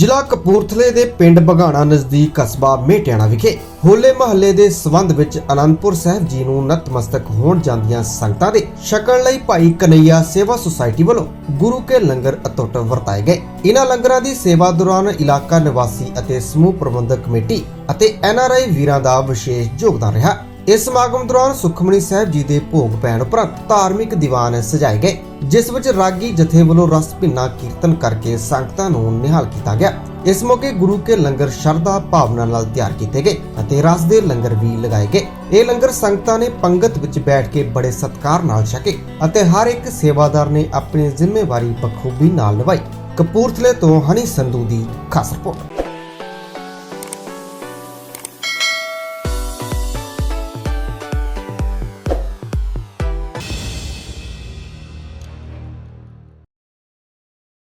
ਜ਼ਿਲ੍ਹਾ ਕਪੂਰਥਲੇ ਦੇ ਪਿੰਡ ਬਗਾਣਾ ਨਜ਼ਦੀਕ ਕਸਬਾ ਮੇਟਿਆਣਾ ਵਿਖੇ ਹੋਲੇ ਮਹੱਲੇ ਦੇ ਸਬੰਧ ਵਿੱਚ ਅਨੰਦਪੁਰ ਸਾਹਿਬ ਜੀ ਨੂੰ ਨਤਮਸਤਕ ਹੋਣ ਜਾਂਦੀਆਂ ਸੰਗਤਾਂ ਦੇ ਛਕਣ ਲਈ ਭਾਈ ਕਨਈਆ ਸੇਵਾ ਸੁਸਾਇਟੀ ਵੱਲੋਂ ਗੁਰੂ ਕੇ ਲੰਗਰ ਅਤੁੱਟ ਵਰਤਾਏ ਗਏ। ਇਹਨਾਂ ਲੰਗਰਾਂ ਦੀ ਸੇਵਾ ਦੌਰਾਨ ਇਲਾਕਾ ਨਿਵਾਸੀ ਅਤੇ ਸਮੂਹ ਪ੍ਰਬੰਧਕ ਕਮੇਟੀ ਅਤੇ ਐਨਆਰਆਈ ਵੀਰਾਂ ਦਾ ਵਿਸ਼ੇਸ਼ ਯੋਗਦਾਨ ਰਿਹਾ। ਇਸ ਸਮਾਗਮ ਦੌਰਾਨ ਸੁਖਮਣੀ ਸਾਹਿਬ ਜੀ ਦੇ ਭੋਗ ਪੈਣ ਉਪਰੰਤ ਧਾਰਮਿਕ ਦੀਵਾਨ ਸਜਾਏ ਗਏ। ਜਿਸ ਵਿੱਚ ਰਾਗੀ ਜਥੇ ਵੱਲੋਂ ਰਸ ਭਿੰਨਾ ਕੀਰਤਨ ਕਰਕੇ ਸੰਗਤਾਂ ਨੂੰ ਨਿਹਾਲ ਕੀਤਾ ਗਿਆ। ਇਸ ਮੌਕੇ ਗੁਰੂ ਕੇ ਲੰਗਰ ਸ਼ਰਧਾ ਭਾਵਨਾ ਨਾਲ ਤਿਆਰ ਕੀਤੇ ਗਏ ਅਤੇ ਰਸ ਦੇ ਲੰਗਰ ਵੀ ਲਗਾਏ ਗਏ। ਇਹ ਲੰਗਰ ਸੰਗਤਾਂ ਨੇ ਪੰਗਤ ਵਿੱਚ ਬੈਠ ਕੇ ਬੜੇ ਸਤਿਕਾਰ ਨਾਲ ਛਕੇ ਅਤੇ ਹਰ ਇੱਕ ਸੇਵਾਦਾਰ ਨੇ ਆਪਣੀ ਜ਼ਿੰਮੇਵਾਰੀ ਬਖੂਬੀ ਨਾਲ ਨਿਭਾਈ। ਕਪੂਰਥਲੇ ਤੋਂ ਹਨੀ ਸੰਧੂ ਦੀ ਖਾਸ ਰਿਪੋਰਟ।